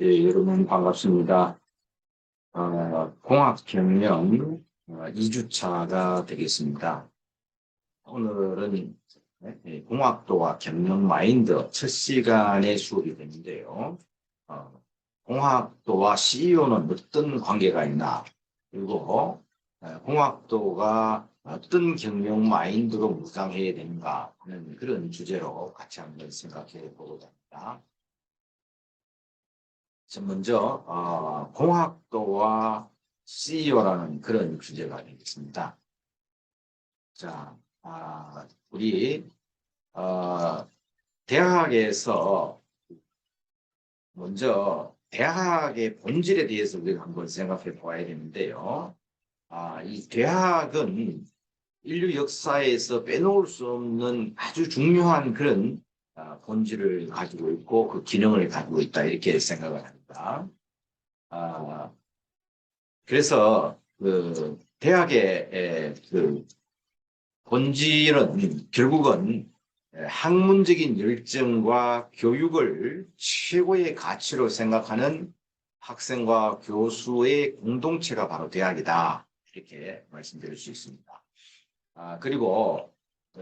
예, 여러분 반갑습니다. 어, 공학 경영 어, 2주차가 되겠습니다. 오늘은 예, 공학도와 경영 마인드 첫 시간의 수업이 되는데요. 어, 공학도와 CEO는 어떤 관계가 있나 그리고 어, 공학도가 어떤 경영 마인드로 무장해야 되는가 하는 그런 주제로 같이 한번 생각해 보고자 합니다. 자, 먼저 어, 공학도와 CEO라는 그런 주제가 되겠습니다. 자, 아, 우리 어, 대학에서 먼저 대학의 본질에 대해서 우리가 한번 생각해 보아야 되는데요. 아, 이 대학은 인류 역사에서 빼놓을 수 없는 아주 중요한 그런 아, 본질을 가지고 있고 그 기능을 가지고 있다 이렇게 생각을 합니다. 아, 그래서 그 대학의 에, 그 본질은 결국은 에, 학문적인 열정과 교육을 최고의 가치로 생각하는 학생과 교수의 공동체가 바로 대학이다 이렇게 말씀드릴 수 있습니다. 아, 그리고 에,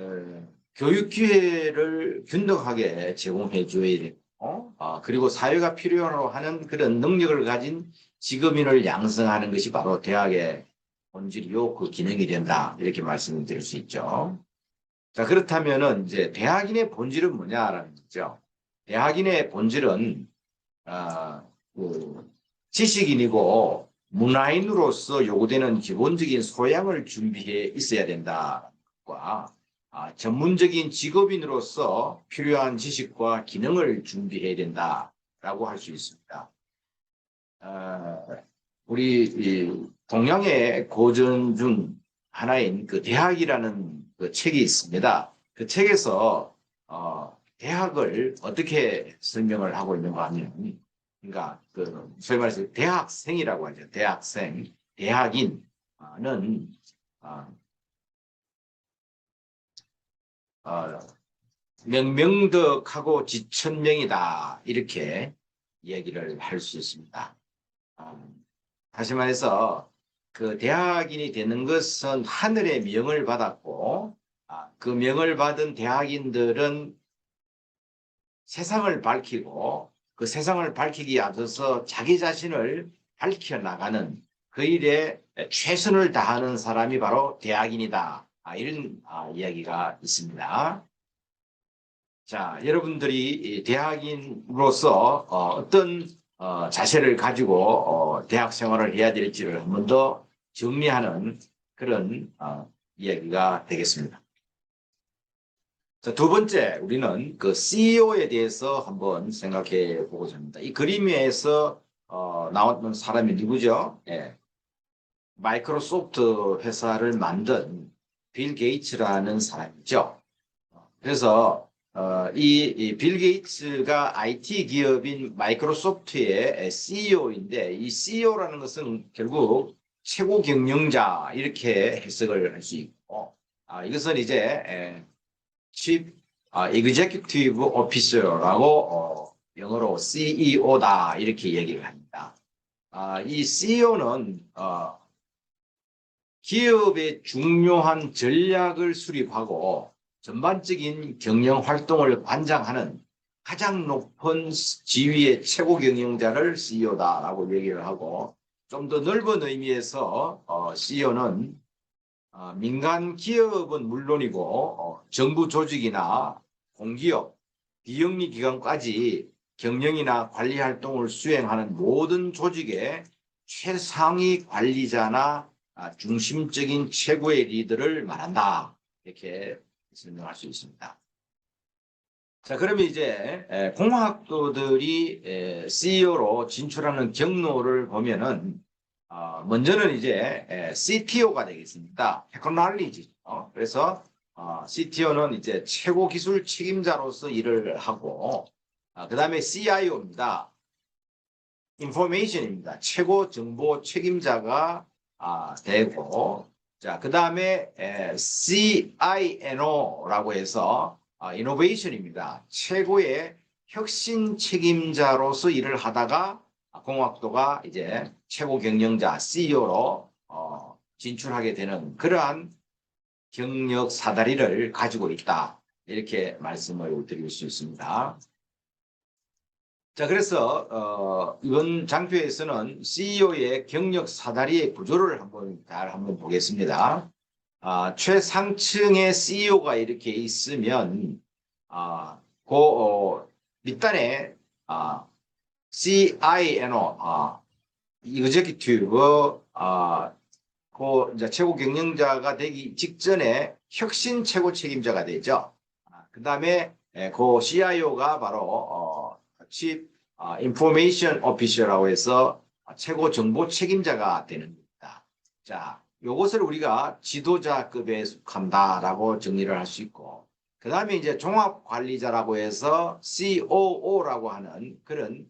교육 기회를 균등하게 제공해 줘야 되고, 아, 그리고 사회가 필요로 하는 그런 능력을 가진 직업인을 양성하는 것이 바로 대학의 본질이요, 그 기능이 된다. 이렇게 말씀드릴 수 있죠. 자, 그렇다면은 이제 대학인의 본질은 뭐냐라는 거죠. 대학인의 본질은, 아, 그 지식인이고 문화인으로서 요구되는 기본적인 소양을 준비해 있어야 것과 아, 전문적인 직업인으로서 필요한 지식과 기능을 준비해야 된다라고 할 수 있습니다. 아, 우리 이 동양의 고전 중 하나인 그 대학이라는 그 책이 있습니다. 그 책에서 어, 대학을 어떻게 설명을 하고 있는가 하면, 그러니까 그 소위 말해서 대학생이라고 하죠. 대학생, 대학인은 아, 어, 명명덕하고 지천명이다 이렇게 얘기를 할 수 있습니다. 어, 다시 말해서 그 대학인이 되는 것은 하늘의 명을 받았고 아, 그 명을 받은 대학인들은 세상을 밝히고 그 세상을 밝히기 앞서서 자기 자신을 밝혀나가는 그 일에 최선을 다하는 사람이 바로 대학인이다. 아, 이런 아, 이야기가 있습니다. 자, 여러분들이 이 대학인으로서 어, 떤 어, 자세를 가지고 어, 대학 생활을 해야 될지를 한 번 더 정리하는 그런 어, 이야기가 되겠습니다. 자, 두 번째, 우리는 그 CEO에 대해서 한번 생각해 보고자 합니다. 이 그림에서 어, 나왔던 사람이 누구죠? 예. 마이크로소프트 회사를 만든 빌 게이츠라는 사람이죠. 그래서 어, 이 빌 게이츠가 IT 기업인 마이크로소프트의 CEO인데 이 CEO라는 것은 결국 최고 경영자 이렇게 해석을 할 수 있고 아, 이것은 이제 에, Chief 아, Executive Officer라고 어, 영어로 CEO다 이렇게 얘기를 합니다. 아, 이 CEO는 어, 기업의 중요한 전략을 수립하고 전반적인 경영 활동을 관장하는 가장 높은 지위의 최고 경영자를 CEO다라고 얘기를 하고 좀 더 넓은 의미에서 어, CEO는 어, 민간 기업은 물론이고 어, 정부 조직이나 공기업, 비영리 기관까지 경영이나 관리 활동을 수행하는 모든 조직의 최상위 관리자나 아, 중심적인 최고의 리더를 말한다. 이렇게 설명할 수 있습니다. 자, 그러면 이제 에, 공학도들이 에, CEO로 진출하는 경로를 보면은 어, 먼저는 이제 에, CTO가 되겠습니다. 테크놀리지죠. 그래서 어, CTO는 이제 최고 기술 책임자로서 일을 하고 아, 그 다음에 CIO입니다. 인포메이션입니다. 최고 정보 책임자가 아, 되고 자, 그 다음에 CINO라고 해서 아, 이노베이션입니다. 최고의 혁신 책임자로서 일을 하다가 공학도가 이제 최고 경영자 CEO로 어, 진출하게 되는 그러한 경력 사다리를 가지고 있다. 이렇게 말씀을 드릴 수 있습니다. 자, 그래서 어, 이번 장표에서는 CEO의 경력 사다리의 구조를 한번 잘 한번 보겠습니다. 아, 최상층의 CEO가 이렇게 있으면 아, 그 어, 밑단에 아, CINO, 아, executive, 아, 그 이제 최고 경영자가 되기 직전에 혁신 최고 책임자가 되죠. 그 다음에 그 CIO가 바로 어, Chief 아, Information Officer라고 해서 최고 정보 책임자가 되는 겁니다. 자, 요것을 우리가 지도자급에 속한다라고 정리를 할 수 있고, 그 다음에 이제 종합관리자라고 해서 COO라고 하는 그런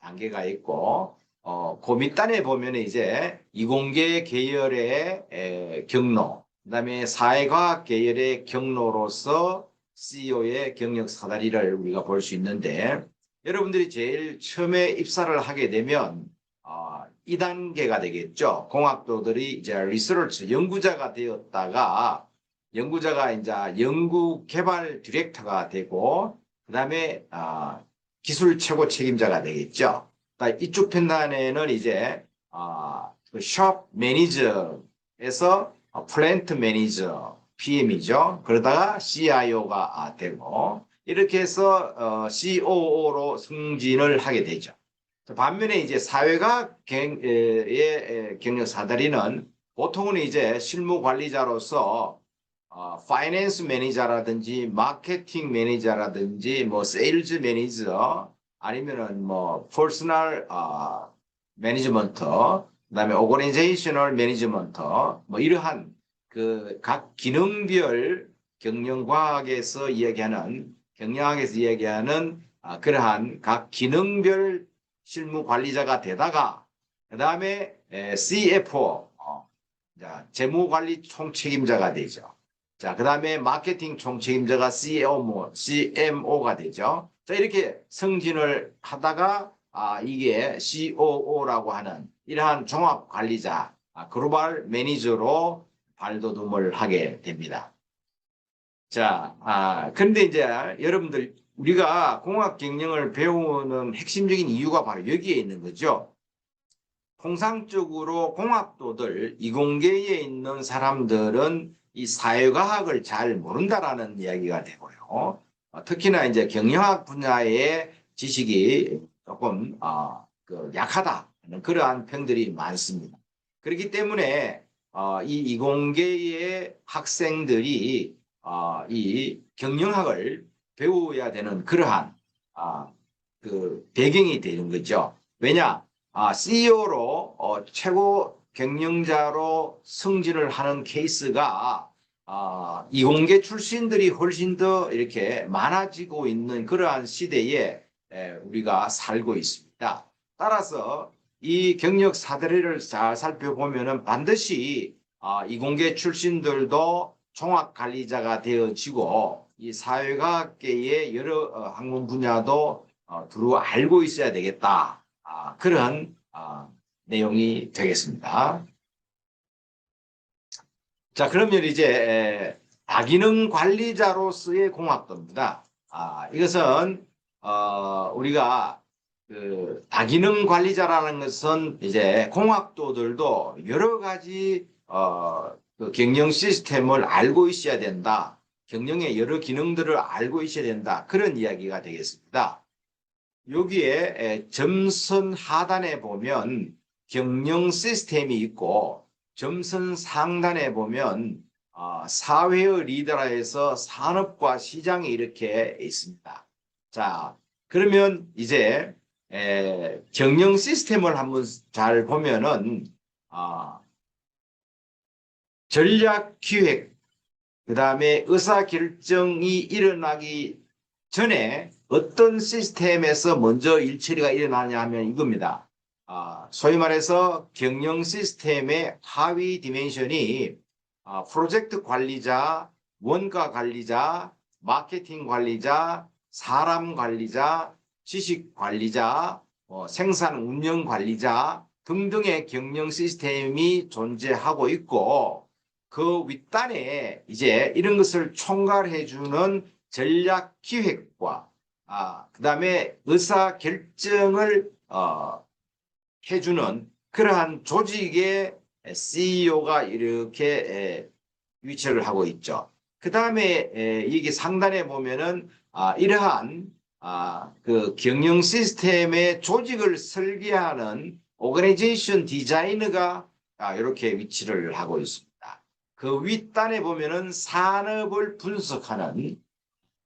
단계가 있고, 어, 그 밑단에 보면 이제 이공계 계열의 에, 경로, 그 다음에 사회과학 계열의 경로로서 CEO의 경력 사다리를 우리가 볼 수 있는데, 여러분들이 제일 처음에 입사를 하게 되면, 어, 2단계가 되겠죠. 공학도들이 이제 리서치, 연구자가 되었다가, 연구자가 이제 연구 개발 디렉터가 되고, 그 다음에, 아, 기술 최고 책임자가 되겠죠. 이쪽 편단에는 이제 아, 그숍 매니저에서 플랜트 매니저 PM이죠. 그러다가 CIO가 되고 이렇게 해서 어, COO로 승진을 하게 되죠. 반면에 이제 사회가 의 경력 사다리는 보통은 이제 실무 관리자로서 어, 파이낸스 매니저라든지 마케팅 매니저라든지 뭐 세일즈 매니저 아니면은 뭐 퍼스널 어, 매니지먼트 그다음에 오거니제이셔널 매니지먼트 뭐 이러한 그 각 기능별 경영과학에서 이야기하는 경영학에서 이야기하는 아, 그러한 각 기능별 실무 관리자가 되다가 그 다음에 CFO 어, 자, 재무관리 총책임자가 되죠. 자, 그 다음에 마케팅 총책임자가 CMO, CMO가 되죠. 자, 이렇게 승진을 하다가 아, 이게 COO라고 하는 이러한 종합 관리자, 아, 글로벌 매니저로 발돋움을 하게 됩니다. 자, 아, 근데 이제 여러분들 우리가 공학 경영을 배우는 핵심적인 이유가 바로 여기에 있는 거죠. 통상적으로 공학도들 이공계에 있는 사람들은 이 사회과학을 잘 모른다라는 이야기가 되고요. 어, 특히나 이제 경영학 분야의 지식이 조금 어, 그 약하다는 그러한 평들이 많습니다. 그렇기 때문에 어, 이 이공계의 학생들이 어, 이 경영학을 배워야 되는 그러한 아, 그 배경이 되는 거죠. 왜냐? 아, CEO로 어, 최고 경영자로 승진을 하는 케이스가 아, 이공계 출신들이 훨씬 더 이렇게 많아지고 있는 그러한 시대에 에, 우리가 살고 있습니다. 따라서 이 경력 사다리를 잘 살펴보면 은 반드시 아, 이공계 출신들도 종합 관리자가 되어지고 이 사회과학계의 여러 어, 학문 분야도 어, 두루 알고 있어야 되겠다. 아, 그런 아, 내용이 되겠습니다. 자, 그러면 이제 다기능 관리자로서의 공학도입니다. 아, 이것은 어, 우리가 그 다기능 관리자라는 것은 이제 공학도들도 여러 가지 어, 그 경영 시스템을 알고 있어야 된다. 경영의 여러 기능들을 알고 있어야 된다. 그런 이야기가 되겠습니다. 여기에 점선 하단에 보면 경영 시스템이 있고 점선 상단에 보면 어, 사회의 리더라 해서 산업과 시장이 이렇게 있습니다. 자, 그러면 이제 에, 경영 시스템을 한번 잘 보면은 어, 전략 기획, 그 다음에 의사결정이 일어나기 전에 어떤 시스템에서 먼저 일처리가 일어나냐 하면 이겁니다. 아, 소위 말해서 경영 시스템의 하위 디멘션이 아, 프로젝트 관리자, 원가 관리자, 마케팅 관리자, 사람 관리자, 지식 관리자, 어, 생산 운영 관리자 등등의 경영 시스템이 존재하고 있고 그 윗단에 이제 이런 것을 총괄해 주는 전략 기획과 아, 그 다음에 의사 결정을 어, 해주는 그러한 조직의 CEO가 이렇게 에, 위치를 하고 있죠. 그 다음에 이게 상단에 보면은 아, 이러한 아, 그 경영 시스템의 조직을 설계하는 오거니제이션 디자이너가 아, 이렇게 위치를 하고 있습니다. 그 윗단에 보면은 산업을 분석하는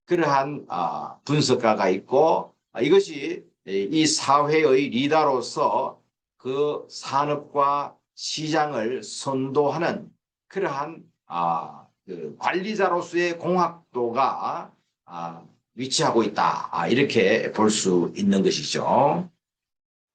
그러한 아, 분석가가 있고 아, 이것이 이 사회의 리더로서 그 산업과 시장을 선도하는 그러한 아, 그 관리자로서의 공학도가 아, 위치하고 있다. 아, 이렇게 볼 수 있는 것이죠.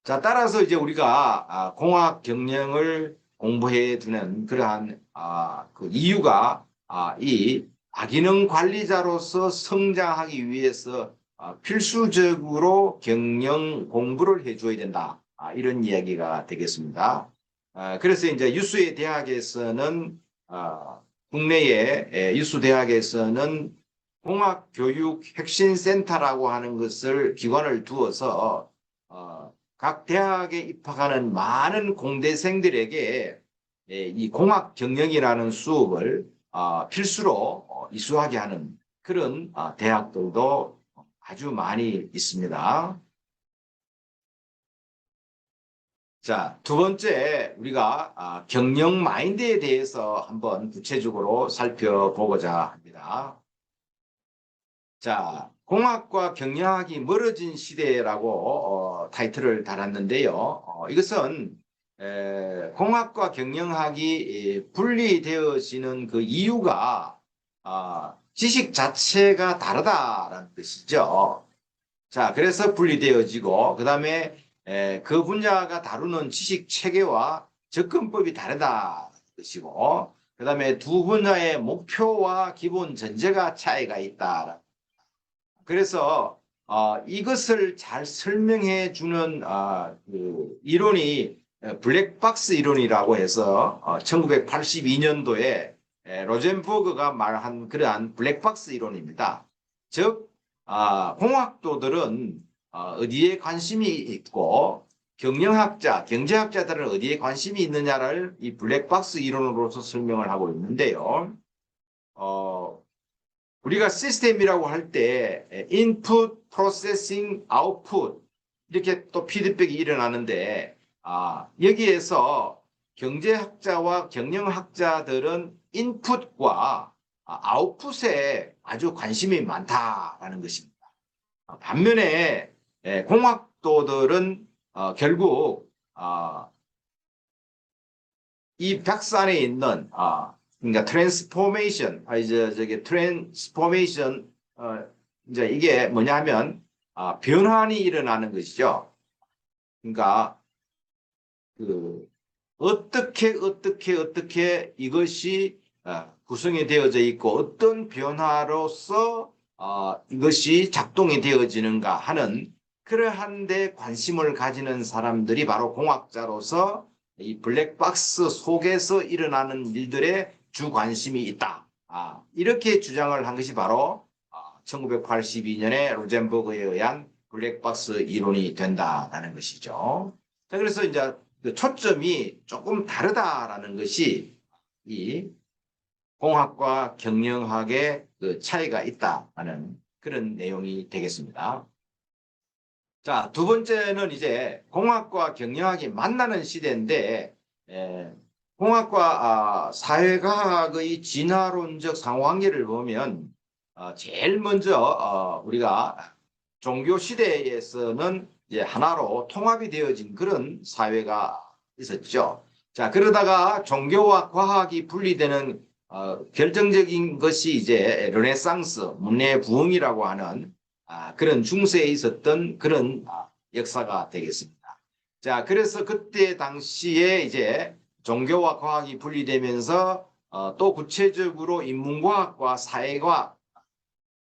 자, 따라서 이제 우리가 아, 공학 경영을 공부해 두는 그러한 아, 그 이유가 아, 이 아기능 관리자로서 성장하기 위해서 아, 필수적으로 경영 공부를 해줘야 된다. 아, 이런 이야기가 되겠습니다. 아, 그래서 이제 유수의 대학에서는 아, 국내의 에, 유수 대학에서는 공학교육 혁신센터라고 하는 것을 기관을 두어서 어, 각 대학에 입학하는 많은 공대생들에게 에, 이 공학 경영이라는 수업을 아, 필수로 어, 이수하게 하는 그런 아, 대학들도 아주 많이 있습니다. 자, 두 번째 우리가 아, 경영 마인드에 대해서 한번 구체적으로 살펴보고자 합니다. 자, 공학과 경영학이 멀어진 시대라고 어, 타이틀을 달았는데요. 어, 이것은 에, 공학과 경영학이 에, 분리되어지는 그 이유가 아, 지식 자체가 다르다라는 뜻이죠. 자, 그래서 분리되어지고 그 다음에 그 분야가 다루는 지식 체계와 접근법이 다르다 뜻이고 그 다음에 두 분야의 목표와 기본 전제가 차이가 있다. 그래서 어, 이것을 잘 설명해 주는 어, 그 이론이 블랙박스 이론이라고 해서 어, 1982년도에 로젠버그가 말한 그러한 블랙박스 이론입니다. 즉 아, 공학도들은 어, 어디에 관심이 있고 경영학자, 경제학자들은 어디에 관심이 있느냐를 이 블랙박스 이론으로서 설명을 하고 있는데요. 어, 우리가 시스템이라고 할 때 인풋, 프로세싱, 아웃풋 이렇게 또 피드백이 일어나는데 아, 여기에서 경제학자와 경영학자들은 인풋과 아웃풋에 아주 관심이 많다라는 것입니다. 반면에 예, 공학도들은 어, 결국 어, 이 박산에 있는 어, 그러니까 트랜스포메이션, 아 이제 저기 트랜스포메이션 어, 이제 이게 뭐냐면 아, 변환이 일어나는 것이죠. 그러니까 그 어떻게 어떻게 어떻게 이것이 어, 구성이 되어져 있고 어떤 변화로서 어, 이것이 작동이 되어지는가 하는 그러한 데 관심을 가지는 사람들이 바로 공학자로서 이 블랙박스 속에서 일어나는 일들에 주 관심이 있다. 아, 이렇게 주장을 한 것이 바로 아, 1982년에 로젠버그에 의한 블랙박스 이론이 된다라는 것이죠. 자, 그래서 이제 그 초점이 조금 다르다라는 것이 이 공학과 경영학의 그 차이가 있다는 그런 내용이 되겠습니다. 자, 두 번째는 이제 공학과 경영학이 만나는 시대인데 에, 공학과 아, 사회과학의 진화론적 상호관계를 보면 어, 제일 먼저 어, 우리가 종교 시대에서는 하나로 통합이 되어진 그런 사회가 있었죠. 자, 그러다가 종교와 과학이 분리되는 어, 결정적인 것이 이제 르네상스, 문예 부흥이라고 하는 아, 그런 중세에 있었던 그런 아, 역사가 되겠습니다. 자, 그래서 그때 당시에 이제 종교와 과학이 분리되면서 어, 또 구체적으로 인문과학과 사회과학,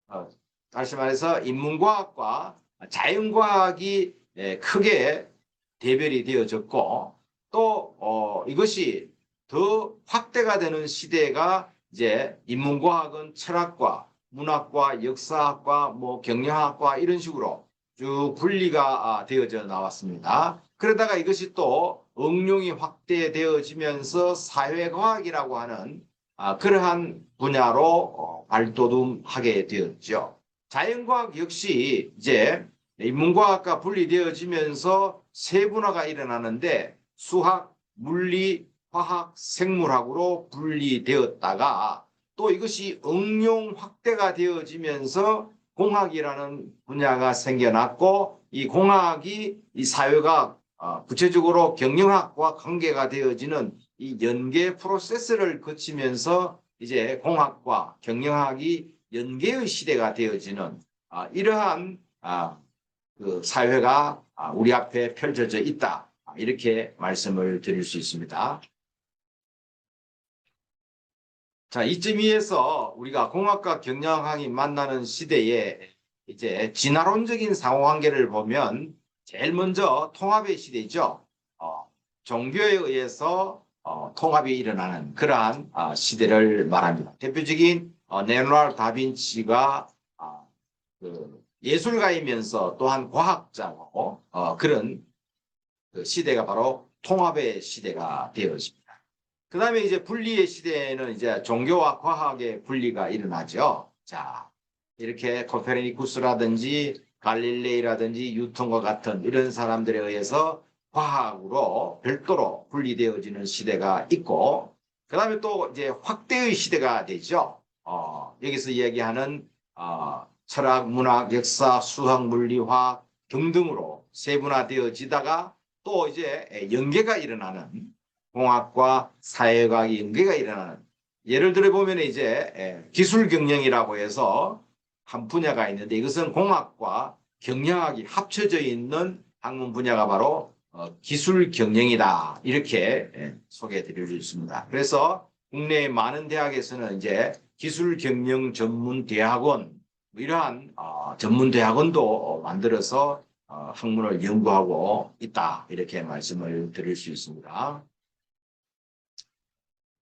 어, 다시 말해서 인문과학과 자연과학이 예, 크게 대별이 되어졌고 또 어, 이것이 더 확대가 되는 시대가 이제 인문과학은 철학과 문학과 역사학과 뭐 경영학과 이런 식으로 쭉 분리가 아, 되어져 나왔습니다. 그러다가 이것이 또 응용이 확대되어지면서 사회과학이라고 하는 아, 그러한 분야로 어, 발돋움하게 되었죠. 자연과학 역시 이제 인문과학과 분리되어지면서 세분화가 일어나는데 수학, 물리, 화학, 생물학으로 분리되었다가 또 이것이 응용 확대가 되어지면서 공학이라는 분야가 생겨났고 이 공학이 이 사회과학 어, 구체적으로 경영학과 관계가 되어지는 이 연계 프로세스를 거치면서 이제 공학과 경영학이 연계의 시대가 되어지는 아, 이러한 아, 그 사회가 아, 우리 앞에 펼쳐져 있다. 아, 이렇게 말씀을 드릴 수 있습니다. 자, 이쯤에서 우리가 공학과 경영학이 만나는 시대에 이제 진화론적인 상호관계를 보면 제일 먼저 통합의 시대죠. 어, 종교에 의해서 어, 통합이 일어나는 그러한 아, 시대를 말합니다. 대표적인 어, 레오나르도 다빈치가 아, 그 예술가이면서 또한 과학자고 어, 그런 그 시대가 바로 통합의 시대가 되어집니다. 그 다음에 이제 분리의 시대에는 이제 종교와 과학의 분리가 일어나죠. 자, 이렇게 코페르니쿠스라든지 갈릴레이라든지 유통과 같은 이런 사람들에 의해서 과학으로 별도로 분리되어지는 시대가 있고, 그 다음에 또 이제 확대의 시대가 되죠. 어, 여기서 이야기하는 어, 철학, 문학, 역사, 수학, 물리, 화학 등등으로 세분화되어지다가 또 이제 연계가 일어나는 공학과 사회과학의 연계가 일어나는 예를 들어 보면 이제 기술 경영이라고 해서 한 분야가 있는데 이것은 공학과 경영학이 합쳐져 있는 학문 분야가 바로 어, 기술 경영이다 이렇게 소개해 드릴 수 있습니다. 그래서 국내의 많은 대학에서는 이제 기술 경영 전문 대학원 뭐 이러한 어, 전문 대학원도 만들어서 어, 학문을 연구하고 있다 이렇게 말씀을 드릴 수 있습니다.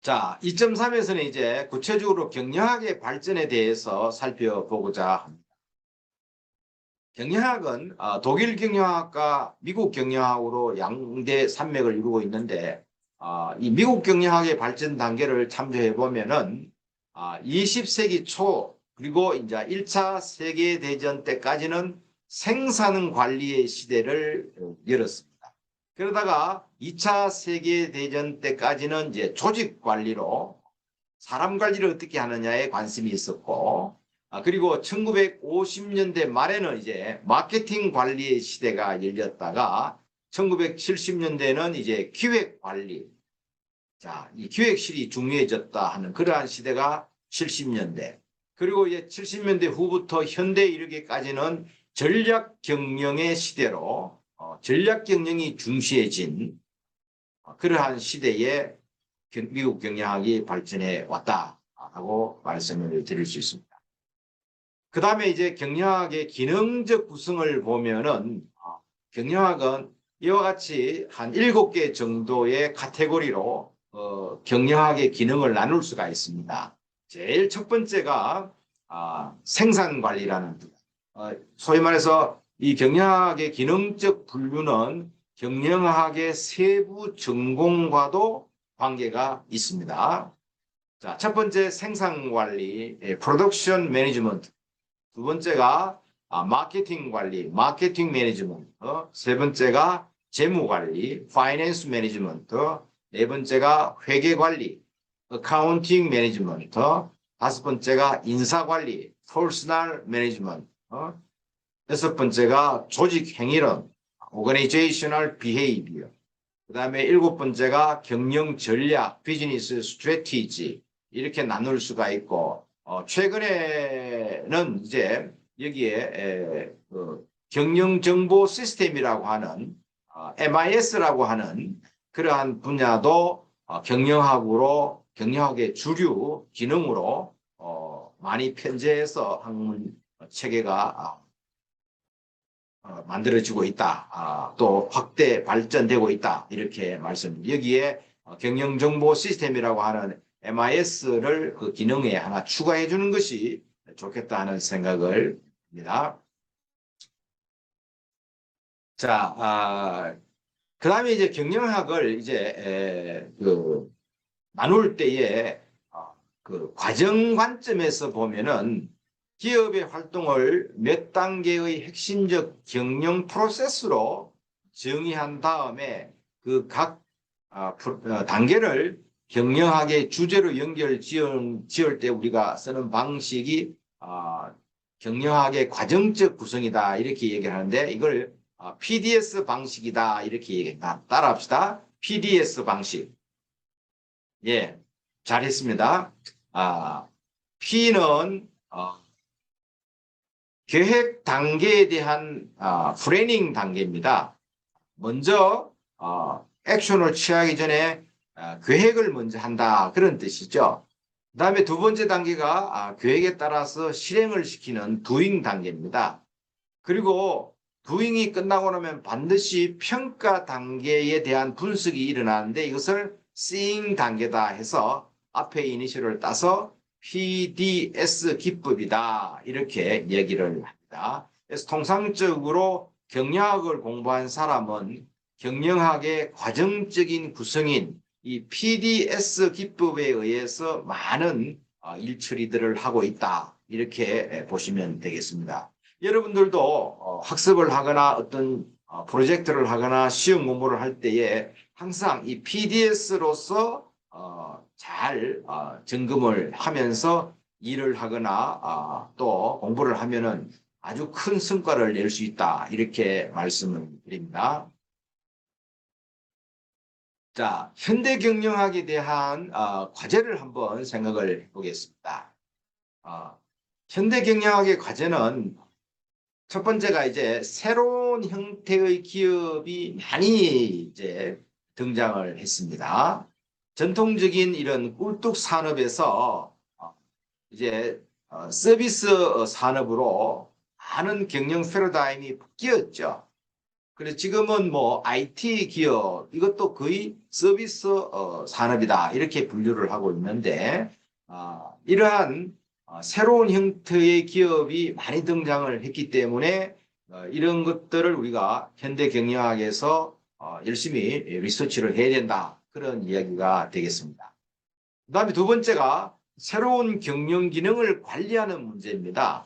자, 2.3에서는 이제 구체적으로 경영학의 발전에 대해서 살펴보고자 합니다. 경영학은 어, 독일 경영학과 미국 경영학으로 양대 산맥을 이루고 있는데 어, 이 미국 경영학의 발전 단계를 참조해 보면은 20세기 초 그리고 이제 1차 세계 대전 때까지는 생산 관리의 시대를 열었습니다. 그러다가 2차 세계 대전 때까지는 이제 조직 관리로 사람 관리를 어떻게 하느냐에 관심이 있었고, 아, 그리고 1950년대 말에는 이제 마케팅 관리의 시대가 열렸다가 1970년대는 이제 기획 관리. 자, 이 기획실이 중요해졌다 하는 그러한 시대가 70년대. 그리고 이제 70년대 후부터 현대 이르기까지는 전략 경영의 시대로 어, 전략 경영이 중시해진 어, 그러한 시대에 미국 경영학이 발전해 왔다라고 말씀을 드릴 수 있습니다. 그 다음에 이제 경영학의 기능적 구성을 보면은 어, 경영학은 이와 같이 한 일곱 개 정도의 카테고리로 어, 경영학의 기능을 나눌 수가 있습니다. 제일 첫 번째가 아, 생산 관리라는 어, 소위 말해서 이 경영학의 기능적 분류는 경영학의 세부 전공과도 관계가 있습니다. 자, 첫 번째 생산 관리, 프로덕션 매니지먼트. 두 번째가 아, 마케팅 관리, 마케팅 매니지먼트. 세 번째가 재무 관리, 파이낸스 매니지먼트. 네 번째가 회계 관리, 어카운팅 매니지먼트. 다섯 번째가 인사 관리, 퍼스널 매니지먼트. 여섯 번째가 조직 행위론, organizational behavior. 그 다음에 일곱 번째가 경영 전략, 비즈니스 스트레티지 이렇게 나눌 수가 있고 어, 최근에는 이제 여기에 에, 그 경영 정보 시스템이라고 하는 어, MIS라고 하는 그러한 분야도 어, 경영학으로 경영학의 주류 기능으로 어, 많이 편제해서 학문 체계가 아, 어, 만들어지고 있다. 아, 또 확대 발전되고 있다. 이렇게 말씀. 여기에 어, 경영정보 시스템이라고 하는 MIS를 그 기능에 하나 추가해 주는 것이 좋겠다 하는 생각을 합니다. 자, 아, 그 다음에 이제 경영학을 이제 에, 그 나눌 때에 어, 그 과정 관점에서 보면은 기업의 활동을 몇 단계의 핵심적 경영 프로세스로 정의한 다음에 그각 아, 단계를 경영학의 주제로 연결 지을, 지을 때 우리가 쓰는 방식이 아, 경영학의 과정적 구성이다 이렇게 얘기를 하는데 이걸 아, PDS 방식이다 이렇게 얘기합니다. 따라합시다. PDS 방식. 예, 잘했습니다. 아, P는 어, 계획 단계에 대한 아, 플래닝 단계입니다. 먼저 어, 액션을 취하기 전에 아, 계획을 먼저 한다 그런 뜻이죠. 그 다음에 두 번째 단계가 아, 계획에 따라서 실행을 시키는 두잉 단계입니다. 그리고 두잉이 끝나고 나면 반드시 평가 단계에 대한 분석이 일어나는데 이것을 seeing 단계다 해서 앞에 이니셜을 따서 PDS 기법이다 이렇게 얘기를 합니다. 그래서 통상적으로 경영학을 공부한 사람은 경영학의 과정적인 구성인 이 PDS 기법에 의해서 많은 어, 일처리들을 하고 있다 이렇게 보시면 되겠습니다. 여러분들도 어, 학습을 하거나 어떤 어, 프로젝트를 하거나 시험 공부를 할 때에 항상 이 PDS로서 잘 점검을 하면서 일을 하거나 또 공부를 하면은 아주 큰 성과를 낼 수 있다 이렇게 말씀을 드립니다. 자, 현대 경영학에 대한 어, 과제를 한번 생각을 해보겠습니다. 어, 현대 경영학의 과제는 첫 번째가 이제 새로운 형태의 기업이 많이 이제 등장을 했습니다. 전통적인 이런 꿀뚝 산업에서 어, 이제 어, 서비스 산업으로 많은 경영 패러다임이 바뀌었죠. 그래서 지금은 뭐 IT 기업 이것도 거의 서비스 어, 산업이다 이렇게 분류를 하고 있는데 어, 이러한 어, 새로운 형태의 기업이 많이 등장을 했기 때문에 어, 이런 것들을 우리가 현대 경영학에서 어, 열심히 리서치를 해야 된다 그런 이야기가 되겠습니다. 그 다음에 두 번째가 새로운 경영 기능을 관리하는 문제입니다.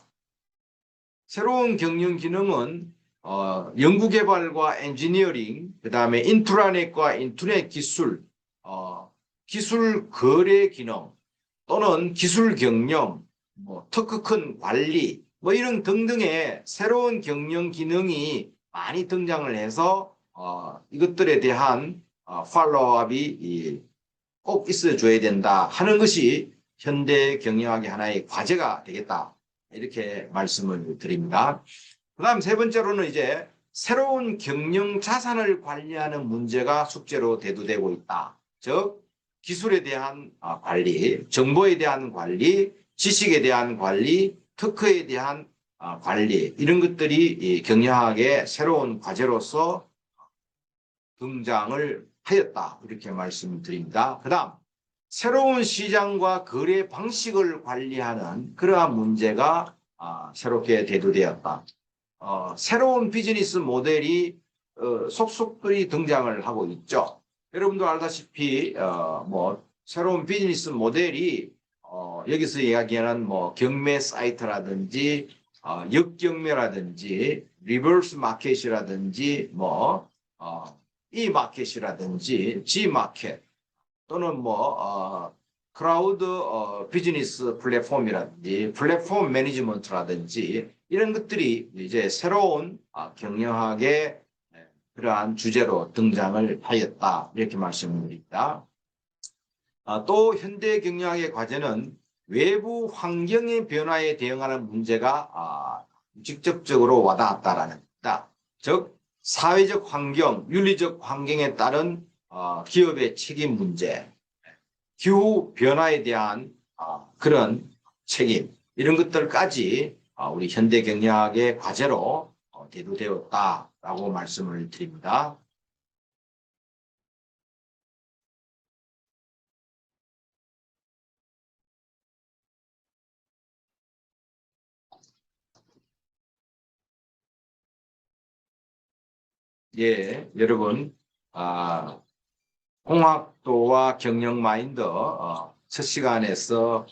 새로운 경영 기능은 어, 연구개발과 엔지니어링, 그 다음에 인트라넷과 인터넷 기술, 어, 기술 거래 기능 또는 기술 경영, 뭐 특허 큰 관리, 뭐 이런 등등의 새로운 경영 기능이 많이 등장을 해서 어, 이것들에 대한 어, 팔로우업이 꼭 있어줘야 된다 하는 것이 현대 경영학의 하나의 과제가 되겠다 이렇게 말씀을 드립니다. 그 다음 세 번째로는 이제 새로운 경영 자산을 관리하는 문제가 숙제로 대두되고 있다. 즉, 기술에 대한 아, 관리, 정보에 대한 관리, 지식에 대한 관리, 특허에 대한 아, 관리, 이런 것들이 경영학의 새로운 과제로서 등장을 하였다. 이렇게 말씀드립니다. 그 다음, 새로운 시장과 거래 방식을 관리하는 그러한 문제가 아, 새롭게 대두되었다. 어, 새로운 비즈니스 모델이 어, 속속들이 등장을 하고 있죠. 여러분도 알다시피 어, 뭐 새로운 비즈니스 모델이 어, 여기서 이야기하는 뭐 경매 사이트라든지 어, 역경매라든지 리버스 마켓이라든지 뭐 어, 이 마켓이라든지 G 마켓 또는 뭐 어, 크라우드 어, 비즈니스 플랫폼이라든지 플랫폼 매니지먼트라든지 이런 것들이 이제 새로운 아, 경영학의 그러한 주제로 등장을 하였다 이렇게 말씀드립니다. 아, 또 현대 경영학의 과제는 외부 환경의 변화에 대응하는 문제가 아, 직접적으로 와닿았다라는 겁니다. 즉 사회적 환경, 윤리적 환경에 따른 어, 기업의 책임 문제, 기후 변화에 대한 그런 책임 이런 것들까지 어, 우리 현대 경영학의 과제로 어, 대두되었다라고 말씀을 드립니다. 예, 여러분, 아, 공학도와 경영 마인드 어, 첫 시간에서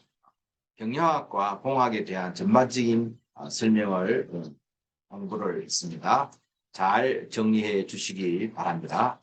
경영학과 공학에 대한 전반적인 어, 설명을 어, 공부를 했습니다. 잘 정리해 주시기 바랍니다.